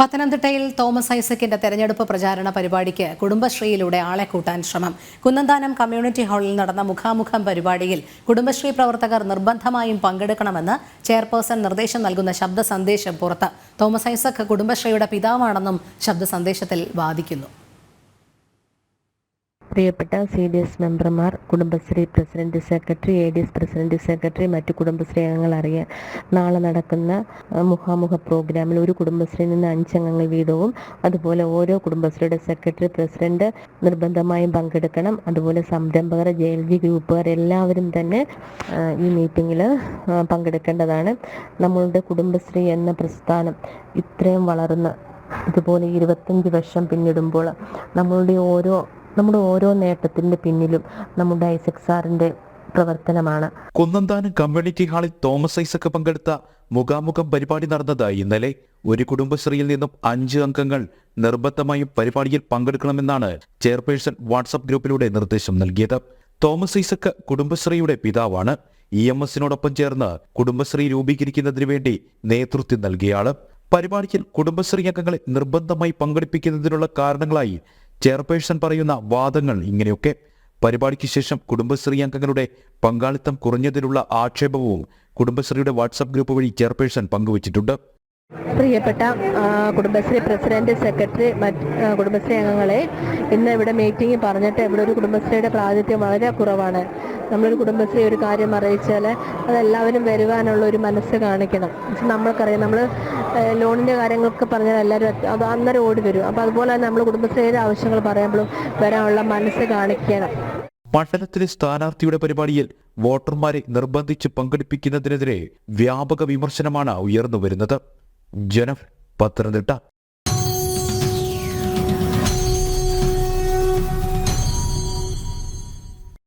പത്തനംതിട്ടയിൽ തോമസ് ഐസക്കിന്റെ തെരഞ്ഞെടുപ്പ് പ്രചാരണ പരിപാടിക്ക് കുടുംബശ്രീയിലൂടെ ആളെ കൂട്ടാൻ ശ്രമം. കുന്നന്താനം കമ്മ്യൂണിറ്റി ഹാളിൽ നടന്ന മുഖാമുഖം പരിപാടിയിൽ കുടുംബശ്രീ പ്രവർത്തകർ നിർബന്ധമായും പങ്കെടുക്കണമെന്ന് ചെയർപേഴ്സൺ നിർദ്ദേശം നൽകുന്ന ശബ്ദ സന്ദേശം പുറത്ത്. തോമസ് ഐസക് കുടുംബശ്രീയുടെ പിതാവാണെന്നും ശബ്ദ സന്ദേശത്തിൽ വാദിക്കുന്നു. പ്രിയപ്പെട്ട സി ഡി എസ് മെമ്പർമാർ Kudumbashree president secretary A D S president secretary മറ്റു കുടുംബശ്രീ അംഗങ്ങൾ അറിയാൻ നാളെ നടക്കുന്ന മുഖാമുഖ പ്രോഗ്രാമിൽ ഒരു കുടുംബശ്രീ നിന്ന് അഞ്ചംഗങ്ങൾ വീതവും അതുപോലെ ഓരോ കുടുംബശ്രീയുടെ സെക്രട്ടറി പ്രസിഡന്റ് നിർബന്ധമായും പങ്കെടുക്കണം. അതുപോലെ സംരംഭകർ ജെ എൽ ജി ഗ്രൂപ്പുകാർ എല്ലാവരും തന്നെ ഈ മീറ്റിംഗിൽ പങ്കെടുക്കേണ്ടതാണ്. നമ്മളുടെ കുടുംബശ്രീ എന്ന പ്രസ്ഥാനം ഇത്രയും വളർന്ന് ഇതുപോലെ ഇരുപത്തഞ്ച് വർഷം പിന്നിടുമ്പോൾ നമ്മളുടെ ഓരോ നമ്മുടെ ഓരോ നേട്ടത്തിന്റെ പിന്നിലും നമ്മുടെ ഐസക് സാറിന്റെ പ്രവർത്തനമാണ്. കുന്നന്താനം കമ്മ്യൂണിറ്റി ഹാളിൽ തോമസ് ഐസക് പങ്കെടുത്ത മുഖാമുഖം പരിപാടി നടന്നതായി ഇന്നലെ ഒരു കുടുംബശ്രീയിൽ നിന്നും അഞ്ച് അംഗങ്ങൾ നിർബന്ധമായും പരിപാടിയിൽ പങ്കെടുക്കണമെന്നാണ് ചെയർപേഴ്സൺ വാട്സപ്പ് ഗ്രൂപ്പിലൂടെ നിർദ്ദേശം നൽകിയത്. തോമസ് ഐസക് കുടുംബശ്രീയുടെ പിതാവാണ്. ഇ എം എസിനോടൊപ്പം ചേർന്ന് കുടുംബശ്രീ രൂപീകരിക്കുന്നതിന് വേണ്ടി നേതൃത്വം നൽകിയയാൾ പരിപാടിയിൽ കുടുംബശ്രീ അംഗങ്ങളെ നിർബന്ധമായി പങ്കെടുപ്പിക്കുന്നതിനുള്ള കാരണങ്ങളായി ചെയർപേഴ്സൺ പറയുന്ന വാദങ്ങൾ ഇങ്ങനെയൊക്കെ. പരിപാടിക്ക് ശേഷം കുടുംബശ്രീ അംഗങ്ങളുടെ പങ്കാളിത്തം കുറഞ്ഞതിലുള്ള ആക്ഷേപവും കുടുംബശ്രീയുടെ വാട്സപ്പ് ഗ്രൂപ്പ് വഴി ചെയർപേഴ്സൺ പങ്കുവച്ചിട്ടുണ്ട്. പ്രിയപ്പെട്ട കുടുംബശ്രീ പ്രസിഡന്റ് സെക്രട്ടറി കുടുംബശ്രീ അംഗങ്ങളെ ഇന്ന് ഇവിടെ മീറ്റിംഗ് പറഞ്ഞിട്ട് ഇവിടെ ഒരു കുടുംബശ്രീയുടെ പ്രാതിഥ്യം വളരെ കുറവാണ്. നമ്മളൊരു കുടുംബശ്രീ ഒരു കാര്യം അറിയിച്ചാൽ അതെല്ലാവരും വരുവാനുള്ള ഒരു മനസ്സ് കാണിക്കണം. നമ്മൾക്കറിയാം നമ്മൾ ലോണിന്റെ കാര്യങ്ങളൊക്കെ പറഞ്ഞാൽ എല്ലാവരും അത് അന്നേരം ഓടി വരും. അപ്പോൾ അതുപോലെ തന്നെ നമ്മൾ കുടുംബശ്രീയുടെ ആവശ്യങ്ങൾ പറയുമ്പോഴും വരാനുള്ള മനസ്സ് കാണിക്കണം. മണ്ഡലത്തിലെ സ്ഥാനാർത്ഥിയുടെ പരിപാടിയിൽ വോട്ടർമാരെ നിർബന്ധിച്ച് പങ്കെടുപ്പിക്കുന്നതിനെതിരെ വ്യാപക വിമർശനമാണ് ഉയർന്നു വരുന്നത്. ജനം പത്തനംതിട്ട